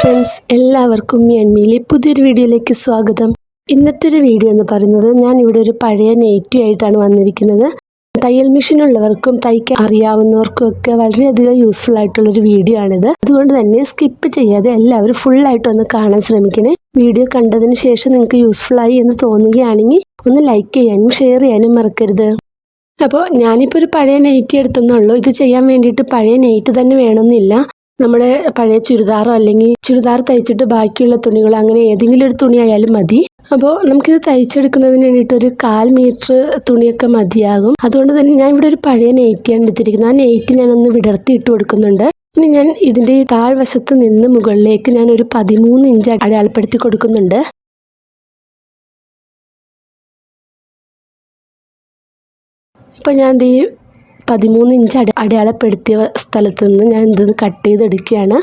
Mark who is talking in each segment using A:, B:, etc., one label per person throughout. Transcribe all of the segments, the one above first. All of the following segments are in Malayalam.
A: ഫ്രണ്ട്സ് എല്ലാവർക്കും എൻമിയിലെ പുതിയൊരു വീഡിയോയിലേക്ക് സ്വാഗതം. ഇന്നത്തെ ഒരു വീഡിയോ എന്ന് പറയുന്നത് ഞാൻ ഇവിടെ ഒരു പഴയ നെയ്റ്റീവ് ആയിട്ടാണ് വന്നിരിക്കുന്നത്. തയ്യൽ മെഷീൻ ഉള്ളവർക്കും തയ്ക്കാൻ അറിയാവുന്നവർക്കും ഒക്കെ വളരെയധികം യൂസ്ഫുൾ ആയിട്ടുള്ള ഒരു വീഡിയോ ആണിത്. അതുകൊണ്ട് തന്നെ സ്കിപ്പ് ചെയ്യാതെ എല്ലാവരും ഒന്ന് കാണാൻ ശ്രമിക്കണേ. വീഡിയോ കണ്ടതിന് ശേഷം നിങ്ങൾക്ക് യൂസ്ഫുൾ ആയി എന്ന് തോന്നുകയാണെങ്കിൽ ഒന്ന് ലൈക്ക് ചെയ്യാനും ഷെയർ ചെയ്യാനും മറക്കരുത്. അപ്പോൾ ഞാനിപ്പോൾ ഒരു പഴയ നെയ്റ്റ് എടുത്തെന്നുള്ളൂ. ഇത് ചെയ്യാൻ വേണ്ടിയിട്ട് പഴയ നെയ്റ്റ് തന്നെ വേണമെന്നില്ല. നമ്മുടെ പഴയ ചുരിദാറോ അല്ലെങ്കിൽ ചുരിദാർ തയ്ച്ചിട്ട് ബാക്കിയുള്ള തുണികളോ അങ്ങനെ ഏതെങ്കിലും ഒരു തുണി ആയാലും മതി. അപ്പോൾ നമുക്കിത് തയ്ച്ചെടുക്കുന്നതിന് വേണ്ടിയിട്ട് ഒരു കാൽ മീറ്റർ തുണിയൊക്കെ മതിയാകും. അതുകൊണ്ട് തന്നെ ഞാൻ ഇവിടെ ഒരു പഴയ നെയ്റ്റിയാണ് എടുത്തിരിക്കുന്നത്. ആ നെയ്റ്റ് ഞാനൊന്ന് വിടർത്തി ഇട്ട് കൊടുക്കുന്നുണ്ട്. ഇനി ഞാൻ ഇതിന്റെ ഈ താഴ്വശത്ത് നിന്ന് മുകളിലേക്ക് ഞാൻ ഒരു പതിമൂന്ന് ഇഞ്ച് അടയാളപ്പെടുത്തി കൊടുക്കുന്നുണ്ട്. ഇപ്പം ഞാൻ ദേ പതിമൂന്ന് ഇഞ്ച് അട അടയാളപ്പെടുത്തിയ സ്ഥലത്ത് നിന്ന് ഞാൻ ഇത് കട്ട് ചെയ്തെടുക്കുകയാണ്.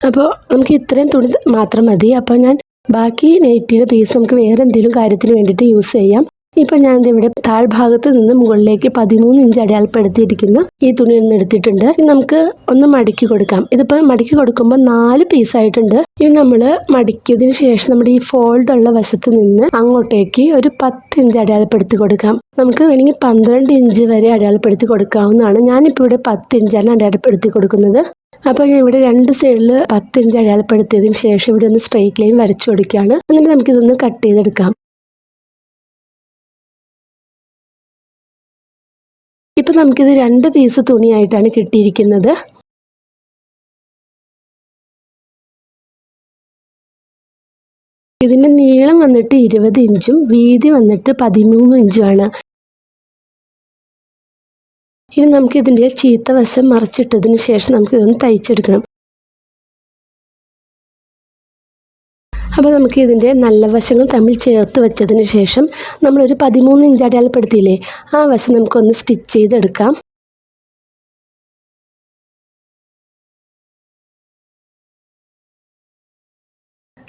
A: അപ്പോൾ നമുക്ക് ഇത്രയും തുണി മാത്രം മതി. അപ്പോൾ ഞാൻ ബാക്കി നെറ്റിയുടെ പീസ് നമുക്ക് വേറെ എന്തെങ്കിലും കാര്യത്തിന് വേണ്ടിയിട്ട് യൂസ് ചെയ്യാം. ഇപ്പം ഞാൻ ഇവിടെ താഴ്ഭാഗത്ത് നിന്ന് മുകളിലേക്ക് പതിമൂന്ന് ഇഞ്ച് അടയാളപ്പെടുത്തിയിരിക്കുന്ന. ഈ തുണി ഒന്ന് എടുത്തിട്ടുണ്ട്. നമുക്ക് ഒന്ന് മടക്കി കൊടുക്കാം. ഇതിപ്പോൾ മടക്കി കൊടുക്കുമ്പോൾ നാല് പീസായിട്ടുണ്ട് ഇനി നമ്മൾ മടക്കിയതിന് ശേഷം നമ്മുടെ ഈ ഫോൾഡ് ഉള്ള വശത്ത് നിന്ന് അങ്ങോട്ടേക്ക് ഒരു പത്ത് ഇഞ്ച് അടയാളപ്പെടുത്തി കൊടുക്കാം. നമുക്ക് വേണമെങ്കിൽ പന്ത്രണ്ട് ഇഞ്ച് വരെ അടയാളപ്പെടുത്തി കൊടുക്കാവുന്നതാണ്. ഞാനിപ്പോൾ ഇവിടെ പത്ത് ഇഞ്ചാണ് അടയാളപ്പെടുത്തി കൊടുക്കുന്നത്. അപ്പോൾ ഞാൻ ഇവിടെ രണ്ട് സൈഡിൽ പത്ത് ഇഞ്ച് അടയാളപ്പെടുത്തിയതിന് ശേഷം ഇവിടെ ഒന്ന് സ്ട്രെയിറ്റ് ലൈൻ വരച്ചു കൊടുക്കുകയാണ്. എന്നിട്ട് നമുക്കിതൊന്ന് കട്ട് ചെയ്തെടുക്കാം. ഇപ്പം നമുക്കിത് രണ്ട് പീസ് തുണിയായിട്ടാണ് കിട്ടിയിരിക്കുന്നത്. ഇതിന്റെ നീളം വന്നിട്ട് ഇരുപത് ഇഞ്ചും വീതി വന്നിട്ട് പതിമൂന്ന് ഇഞ്ചുമാണ്. ഇനി നമുക്ക് ഇതിന്റെ ചീത്ത വശം മറിച്ചിട്ടതിന് ശേഷം നമുക്ക് ഇതൊന്ന് തയ്ച്ചെടുക്കണം. അപ്പോൾ നമുക്ക് ഇതിന്റെ നല്ല വശങ്ങൾ തമ്മിൽ ചേർത്ത് വെച്ചതിന് ശേഷം നമ്മളൊരു പതിമൂന്ന് ഇഞ്ച് അടയാളപ്പെടുത്തിയില്ലേ ആ വശം നമുക്കൊന്ന് സ്റ്റിച്ച് ചെയ്തെടുക്കാം.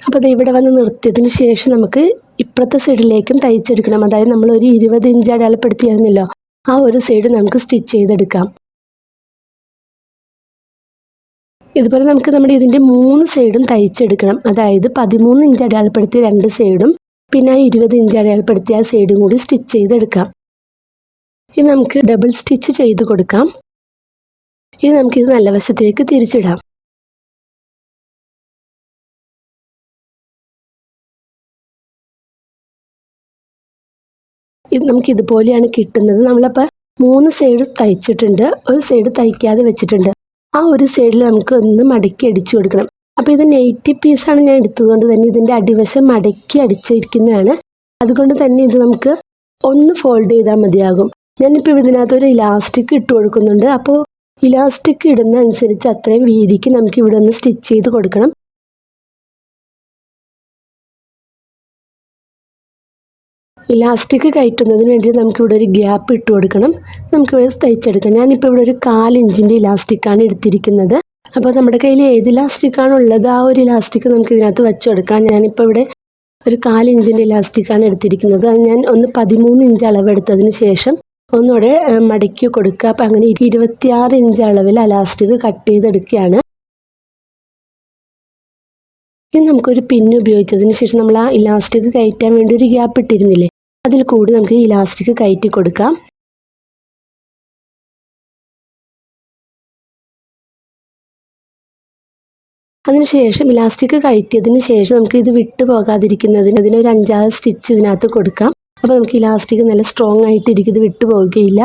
A: അപ്പോൾ അത് ഇവിടെ വന്ന് നിർത്തിയതിന് ശേഷം നമുക്ക് ഇപ്പുറത്തെ സൈഡിലേക്കും തയ്ച്ചെടുക്കണം. അതായത് നമ്മൾ ഒരു ഇരുപത് ഇഞ്ച് അടയാളപ്പെടുത്തിയായിരുന്നല്ലോ. ആ ഒരു സൈഡ് നമുക്ക് സ്റ്റിച്ച് ചെയ്തെടുക്കാം. ഇതുപോലെ നമുക്ക് നമ്മുടെ ഇതിന്റെ മൂന്ന് സൈഡും തയ്ച്ചെടുക്കണം. അതായത് പതിമൂന്ന് ഇഞ്ച് അടയാളപ്പെടുത്തിയ രണ്ട് സൈഡും പിന്നെ ആ ഇരുപത് ഇഞ്ച് അടയാളപ്പെടുത്തിയ ആ സൈഡും കൂടി സ്റ്റിച്ച് ചെയ്തെടുക്കാം. ഇനി നമുക്ക് ഡബിൾ സ്റ്റിച്ച് ചെയ്ത് കൊടുക്കാം. ഇനി നമുക്കിത് നല്ല വശത്തേക്ക് തിരിച്ചിടാം. ഇത് നമുക്ക് ഇതുപോലെയാണ് കിട്ടുന്നത്. നമ്മളപ്പോൾ മൂന്ന് സൈഡ് തയ്ച്ചിട്ടുണ്ട്. ഒരു സൈഡ് തയ്ക്കാതെ വെച്ചിട്ടുണ്ട്. ആ ഒരു സൈഡിൽ നമുക്ക് ഒന്ന് മടക്കി അടിച്ചു കൊടുക്കണം. അപ്പോൾ ഇത് നെയ്റ്റി പീസാണ് ഞാൻ എടുത്തതുകൊണ്ട് തന്നെ ഇതിന്റെ അടിവശം മടക്കി അടിച്ചിരിക്കുന്നതാണ്. അതുകൊണ്ട് തന്നെ ഇത് നമുക്ക് ഒന്ന് ഫോൾഡ് ചെയ്താൽ മതിയാകും. ഞാനിപ്പോൾ ഇതിനകത്ത് ഒരു ഇലാസ്റ്റിക് ഇട്ട് കൊടുക്കുന്നുണ്ട്. അപ്പോൾ ഇലാസ്റ്റിക് ഇടുന്ന അനുസരിച്ച് അത്രയും വീതിക്ക് നമുക്ക് ഇവിടെ ഒന്ന് സ്റ്റിച്ച് ചെയ്ത് കൊടുക്കണം. ഇലാസ്റ്റിക് കയറ്റുന്നതിന് വേണ്ടി നമുക്കിവിടെ ഒരു ഗ്യാപ്പ് ഇട്ട് കൊടുക്കണം. നമുക്കിവിടെ തയ്ച്ചെടുക്കാം. ഞാനിപ്പോൾ ഇവിടെ ഒരു കാലിഞ്ചിന്റെ ഇലാസ്റ്റിക്കാണ് എടുത്തിരിക്കുന്നത്. അപ്പോൾ നമ്മുടെ കയ്യിൽ ഏത് ഇലാസ്റ്റിക്കാണ് ഉള്ളത്? ആ ഒരു ഇലാസ്റ്റിക് നമുക്ക് ഇതിനകത്ത് വെച്ചെടുക്കാം. ഞാനിപ്പോൾ ഇവിടെ ഒരു കാലിഞ്ചിന്റെ ഇലാസ്റ്റിക്കാണ് എടുത്തിരിക്കുന്നത്. അത് ഞാൻ ഒന്ന് പതിമൂന്ന് ഇഞ്ച് അളവെടുത്തതിന് ശേഷം ഒന്നുകൂടെ മടക്കി കൊടുക്കുക. അപ്പം അങ്ങനെ ഇരുപത്തിയാറ് ഇഞ്ച് അളവിൽ ഇലാസ്റ്റിക് കട്ട് ചെയ്തെടുക്കുകയാണ്. ഇനി നമുക്കൊരു പിന്ന് ഉപയോഗിച്ചതിന് ശേഷം നമ്മൾ ആ ഇലാസ്റ്റിക് കയറ്റാൻ വേണ്ടി ഒരു ഗ്യാപ്പ് ഇട്ടിരുന്നില്ലേ? അതിൽ കൂടി നമുക്ക് ഇലാസ്റ്റിക് കയറ്റി കൊടുക്കാം. അതിനുശേഷം ഇലാസ്റ്റിക് കയറ്റിയതിന് ശേഷം നമുക്ക് ഇത് വിട്ടു പോകാതിരിക്കുന്നതിന് അതിനൊരു അഞ്ചാറ് സ്റ്റിച്ച് ഇതിനകത്ത് കൊടുക്കാം. അപ്പോൾ നമുക്ക് ഇലാസ്റ്റിക് നല്ല സ്ട്രോങ് ആയിട്ടിരിക്കും. ഇത് വിട്ടു പോവുകയില്ല.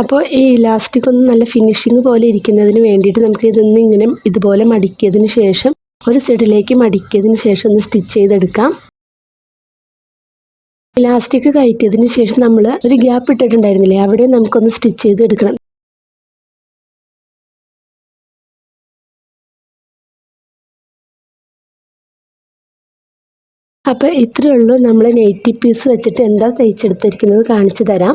A: അപ്പോൾ ഈ ഇലാസ്റ്റിക് ഒന്ന് നല്ല ഫിനിഷിങ് പോലെ ഇരിക്കുന്നതിന് വേണ്ടിയിട്ട് നമുക്ക് ഇതൊന്ന് ഇങ്ങനെ ഇതുപോലെ മടിക്കിയതിന് ശേഷം ഒരു സൈഡിലേക്ക് മടിക്കിയതിന് ശേഷം ഒന്ന് സ്റ്റിച്ച് ചെയ്തെടുക്കാം. ഇലാസ്റ്റിക് കയറ്റിയതിന് ശേഷം നമ്മൾ ഒരു ഗ്യാപ്പ് ഇട്ടിട്ടുണ്ടായിരുന്നില്ലേ? അവിടെ നമുക്കൊന്ന് സ്റ്റിച്ച് ചെയ്ത് എടുക്കണം. അപ്പോൾ ഇത്രയേ ഉള്ളൂ. നമ്മൾ നെയ്റ്റി പീസ് വെച്ചിട്ട് എന്താ തയ്ച്ചെടുത്തിരിക്കുന്നത് കാണിച്ചു തരാം.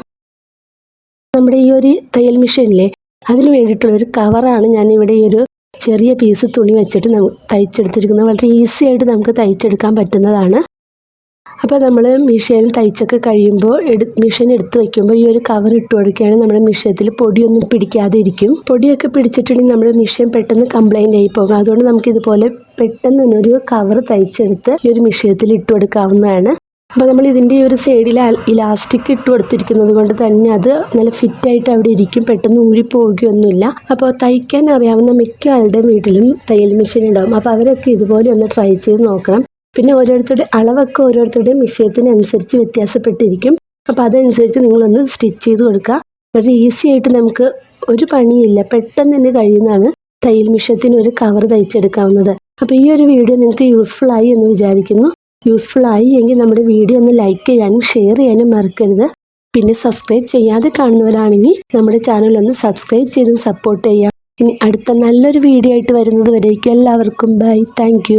A: നമ്മുടെ ഈ ഒരു തയ്യൽ മെഷീനിലെ അതിന് വേണ്ടിയിട്ടുള്ള ഒരു കവറാണ് ഞാൻ ഇവിടെ ഈ ഒരു ചെറിയ പീസ് തുണി വെച്ചിട്ട് നമുക്ക് തയ്ച്ചെടുത്തിരിക്കുന്നത്. വളരെ ഈസി ആയിട്ട് നമുക്ക് തയ്ച്ചെടുക്കാൻ പറ്റുന്നതാണ്. അപ്പോൾ നമ്മൾ മിഷീൻ തയ്ച്ചൊക്കെ കഴിയുമ്പോൾ എടു മിഷീൻ എടുത്ത് വയ്ക്കുമ്പോൾ ഈ ഒരു കവർ ഇട്ട് കൊടുക്കുകയാണെങ്കിൽ നമ്മുടെ മിഷീനത്തിൽ പൊടിയൊന്നും പിടിക്കാതെ ഇരിക്കും പൊടിയൊക്കെ പിടിച്ചിട്ടുണ്ടെങ്കിൽ നമ്മുടെ മിഷീൻ പെട്ടെന്ന് കംപ്ലൈന്റ് ആയി പോകും. അതുകൊണ്ട് നമുക്ക് ഇതുപോലെ പെട്ടെന്ന് തന്നെ ഒരു കവർ തയ്ച്ചെടുത്ത് ഈ ഒരു മിഷീനത്തിൽ ഇട്ട് കൊടുക്കാവുന്നതാണ്. അപ്പോൾ നമ്മൾ ഇതിന്റെ ഈ ഒരു സൈഡിൽ ഇലാസ്റ്റിക് ഇട്ട് കൊടുത്തിരിക്കുന്നത് കൊണ്ട് തന്നെ അത് നല്ല ഫിറ്റായിട്ട് അവിടെ ഇരിക്കും. പെട്ടെന്ന് ഊരിപ്പോവുകയൊന്നുമില്ല അപ്പോൾ തയ്ക്കാൻ അറിയാവുന്ന മിക്ക ആളുടെ വീട്ടിലും തയ്യൽ മെഷീൻ ഉണ്ടാകും അപ്പോൾ അവരൊക്കെ ഇതുപോലെ ഒന്ന് ട്രൈ ചെയ്ത് നോക്കണം. പിന്നെ ഓരോരുത്തരുടെ അളവൊക്കെ ഓരോരുത്തരുടെ വിഷയത്തിനനുസരിച്ച് വ്യത്യാസപ്പെട്ടിരിക്കും. അപ്പോൾ അതനുസരിച്ച് നിങ്ങളൊന്ന് സ്റ്റിച്ച് ചെയ്ത് കൊടുക്കുക. വളരെ ഈസി ആയിട്ട് നമുക്ക് ഒരു പണിയില്ല. പെട്ടെന്ന് തന്നെ കഴിയുന്നതാണ് തയ്യൽ മിഷത്തിന് ഒരു കവർ തയ്ച്ചെടുക്കാവുന്നത്. അപ്പോൾ ഈ ഒരു വീഡിയോ നിങ്ങൾക്ക് യൂസ്ഫുൾ ആയി എന്ന് വിചാരിക്കുന്നു. യൂസ്ഫുൾ ആയി എങ്കിൽ നമ്മുടെ വീഡിയോ ഒന്ന് ലൈക്ക് ചെയ്യാനും ഷെയർ ചെയ്യാനും മറക്കരുത്. പിന്നെ സബ്സ്ക്രൈബ് ചെയ്യാതെ കാണുന്നവരാണെങ്കിൽ നമ്മുടെ ചാനൽ ഒന്ന് സബ്സ്ക്രൈബ് ചെയ്ത് സപ്പോർട്ട് ചെയ്യാം. ഇനി അടുത്ത നല്ലൊരു വീഡിയോ ആയിട്ട് വരുന്നത് വരേക്കും. എല്ലാവർക്കും ബൈ താങ്ക്